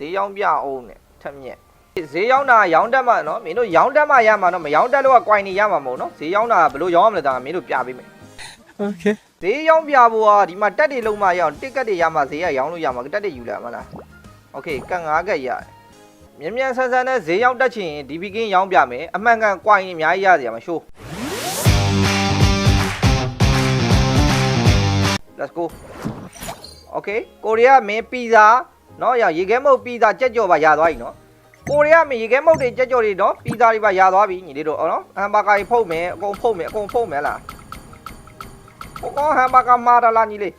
ဈေးရောင်းပြအောင်နဲ့ထက်မြက်ဈေးရောင်းတာရောင်းတတ်မှာနော်မင်းတို့ရောင်းတတ်မှရမှာနော်မရောင်းတတ်လို့ကကွိုင်နေရမှာမဟုတ်နော်ဈေးရောင်းတာဘယ်လိုရောင်းရမလဲဒါကမင်းတို့ပြပေးမယ် Okay. ဈေးရောင်းပြဖို့ဟာဒီမှာတက်တွေလုံးမရအောင်တစ်ကတ်တွေရမှာဈေးကရောင်းလို့ရမှာတက်တွေယူလာမလားโอเคကတ်9ကတ်ရတယ်မြန်မြန်ဆန်းဆန်းနဲ့ဈေးရောင်းတက်ချင်ဒီဘီကင်းရောင်းပြမယ်အမှန်ကန်ကွိုင်နေအများကြီးရစီရမှာရှိုး let's go okay ကိုရီးယားမင်းပီဇာ နော်ရရေခဲမုတ်ပီဇာကြက်ကြော်ပါရသွားပြီနော်ကိုရီးယားမှာရေခဲမုတ်တွေကြက်ကြော်တွေနော်ပီဇာတွေပါရသွားပြီညီလေးတို့အော်နော်ဟမ်ဘာဂါကြီးဖုတ်မယ်အကုန်ဖုတ်မယ်အကုန်ဖုတ်မယ်လားကိုကောဟမ်ဘာဂါမာတာလားညီလေး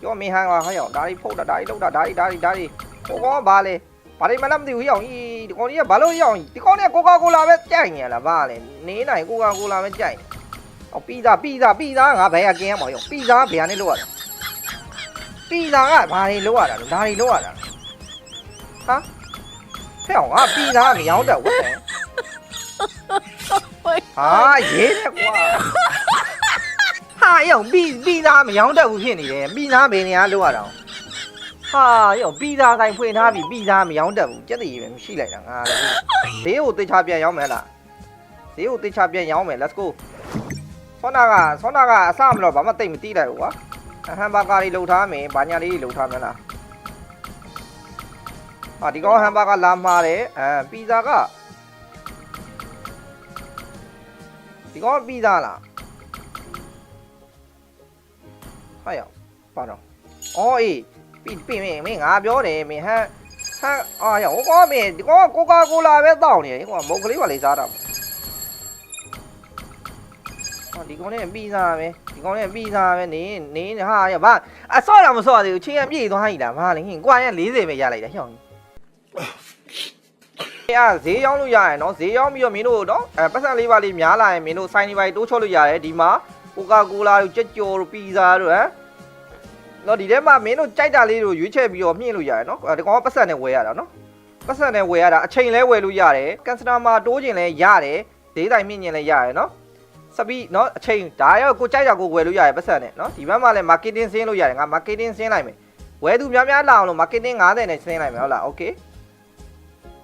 ကြောမင်းဟန်လားဟဲ့ရောဒါတွေဖုတ်တာဒါတွေလောက်တာဒါတွေဒါတွေဒါတွေကိုကောဘာလဲဘာတွေမှလည်းမသိဘူးရောင်ဤဒီကောင်ကြီးကဘာလို့ရောင်ဒီကောင်ကြီးကကိုကာကိုလာပဲကြိုက်နေလားဘာလဲနေနိုင်ကိုကာကိုလာပဲကြိုက်အော်ပီဇာပီဇာပီဇာငါဘယ်ကกินရမှာရောပီဇာဘယ်ကနေလောက်ရတာပီဇာကဘာတွေလောက်ရတာလဲဒါတွေလောက်ရတာလဲ ဖဲအောင်ငါပီဇာမရောင်းတော့ဝတ်တယ်ဟာရေးတယ်ကွာဟာရောပီပီဇာမရောင်းတတ်ဘူးဖြစ်နေတယ်ပီဇာဘယ်နေရာလောက်ရတာဟာရောပီဇာတိုင်းဖွင့်ထားပြီပီဇာမရောင်းတတ်ဘူးကြက်တည်ပဲမရှိလိုက်တာငါလည်းဈေးကိုတေချာပြန်ရောင်းမယ်လားဈေးကိုတေချာပြန်ရောင်းမယ် let's go ဆောနာကဆောနာကအစမလို့ဘာမှတိတ်မတီးလိုက်ဘူးကွာအဟမ်ဘာဂါတွေလှုပ်ထားမယ်ဘာညာလေးတွေလှုပ်ထားမယ်လား ဟာဒီကောင်ဟမ်ဘာဂါလာမှာတယ်အဲပီဇာကဒီကောင်ပီဇာလားဟာရောက်ပါတော့အော်အေးပြီပြီမင်းမင်းငါပြောတယ်မင်းဟမ်ဟမ်အာရောက်ဟိုကောင်မင်းဒီကောင်ကိုကာကိုလာပဲတောင်းနေတယ်ဒီကောင်မုတ်ကလေးပါလေစားတာပေါ့ဟာဒီကောင်နဲ့ပီဇာပဲဒီကောင်နဲ့ပြီးသားပဲနေနေဟာရဘာအဆော့တာမဆော့သေးဘူးချင်းရပြည့်သွားဟိလားဘာလဲဟင်ကွာရ40ပဲရလိုက်တာဟျောင်း အေးဈေးရောက်လို့ရရယ်နော်ဈေးရောက်ပြီးတော့မင်းတို့နော်အဲပတ်စံလေးပါလေးများလာရင်မင်းတို့ဆိုင်နေပါတိုးချော့လို့ရတယ်ဒီမှာကိုကာကိုလာတို့ကြက်ကြော်တို့ပီဇာတို့ဟမ်နော်ဒီထဲမှာမင်းတို့ကြိုက်တာလေးတို့ရွေးချယ်ပြီးတော့မြင့်လို့ရတယ်နော်ဒီကောင်ကပတ်စံနဲ့ဝယ်ရတာနော်ပတ်စံနဲ့ဝယ်ရတာအချိန်လဲဝယ်လို့ရတယ်ကန်စတာမာတိုးခြင်းလဲရတယ်ဈေးတိုင်မြင့်ခြင်းလဲရတယ်နော်စပီးနော်အချိန်ဒါရောကိုကြိုက်တာကိုဝယ်လို့ရတယ်ပတ်စံနဲ့နော်ဒီဘက်မှာလဲ marketing ဆင်းလို့ရတယ်ငါ marketing ဆင်းလိုက်မယ်ဝယ်သူများများလာအောင်လို့ marketing 90နဲ့ဆင်းလိုက်မယ်ဟုတ်လား okay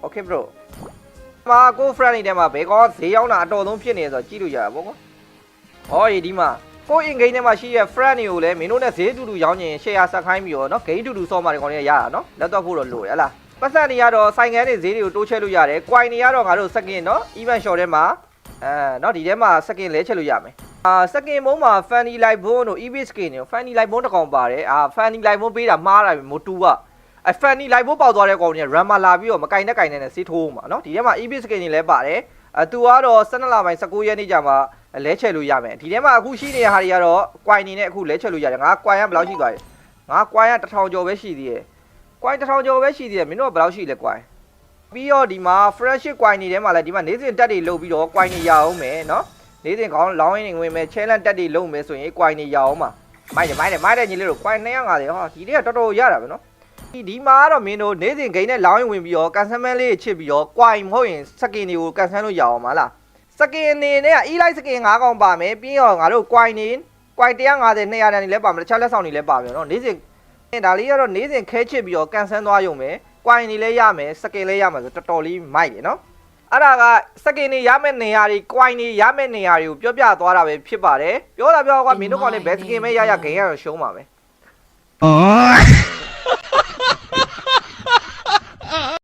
okay bro မာကို friend တွေထဲမှာဘယ်ကောဈေးရောက်တာအတော်ဆုံးဖြစ်နေဆိုတော့ကြည့်လို့ရတာပေါ့ကွာဟောဒီဒီမှာကိုအင်ဂိမ်းထဲမှာရှိတဲ့ friend တွေကိုလည်းမင်းတို့နဲ့ဈေးတူတူရောင်းရင် share ဆက်ခိုင်းပြီးတော့เนาะဂိမ်းတူတူဆော့မှာတွေကောင်းနေရတာเนาะလက်တော့ဖို့တော့လိုရဟလားပတ်စံတွေကတော့ဆိုင်ငန်းတွေဈေးတွေကိုတိုးချဲ့လို့ရတယ်။ coin တွေကတော့ငါတို့ second เนาะ event short ထဲမှာအဲเนาะဒီထဲမှာ second လဲချက်လို့ရမယ်။အာ second ဘုံမှာ funny live bone တို့ EV skin တွေ funny live bone တစ်ကောင်ပါတယ်။အာ funny live bone ပေးတာမှားတာပဲမိုတူက အဖန်နီလိုက်ဖို့ပေါက်သွားတဲ့ကောင်ကြီးက run မှာလာပြီးတော့မကင်နဲ့ကင်နဲ့ဆေးထိုးအောင်ပါနော်ဒီထဲမှာ EB skin ကြီးလည်းပါတယ်အသူကတော့12လပိုင်း19ရက်နေ့ကြမှာလဲချဲလို့ရမယ်ဒီထဲမှာအခုရှိနေတဲ့ဟာတွေကတော့ coin နေနဲ့အခုလဲချဲလို့ရတယ်ငါ coin ကဘယ်လောက်ရှိသွားလဲငါ coin က1000ကျော်ပဲရှိသေးတယ် coin 1000ကျော်ပဲရှိသေးတယ်မင်းတို့ကဘယ်လောက်ရှိလဲ coin ပြီးတော့ဒီမှာ friendship coin တွေထဲမှာလည်းဒီမှာနေစဉ်တက်တွေလုပ်ပြီးတော့ coin တွေရအောင်မယ်နော်နေစဉ်ကောင်းလောင်းရင်းတွေဝင်မယ် challenge တက်တွေလုပ်မယ်ဆိုရင် coin တွေရအောင်ပါမိုက်တယ်မိုက်တယ်မိုက်တယ်ညီလေးတို့ coin 250ဟောဒီတွေကတော်တော်ရတာပဲနော် ဒီမှာကတော့မင်းတို့နေ့စဉ်ဂိမ်းနဲ့လောင်းရင်ဝင်ပြီးတော့ကန်ဆယ်မန်လေးချစ်ပြီးတော့ကွိုင်မဟုတ်ရင်စကင်တွေကိုကန်ဆယ်လို့ရအောင်မလားစကင်အနေနဲ့ကအီလိုက်စကင်၅កောင်ပါမယ်ပြီးတော့ငါတို့ကွိုင်နေကွိုင်150 200တန်တွေလည်းပါမယ်တခြားလက်ဆောင်တွေလည်းပါမယ်နော်နေ့စဉ်ဒါလေးကတော့နေ့စဉ်ခဲချစ်ပြီးတော့ကန်ဆယ်သွားရုံပဲကွိုင်နေလည်းရမယ်စကင်လည်းရမယ်ဆိုတော်တော်လေးမိုက်တယ်နော်အဲ့ဒါကစကင်တွေရမယ့်နေရာတွေ၊ကွိုင်တွေရမယ့်နေရာတွေကိုပြောပြသွားတာပဲဖြစ်ပါတယ်။ပြောတာပြောတာကမင်းတို့ကလည်းဘက်စကင်ပဲရရဂိမ်းရတော့ရှုံးပါပဲ။အော်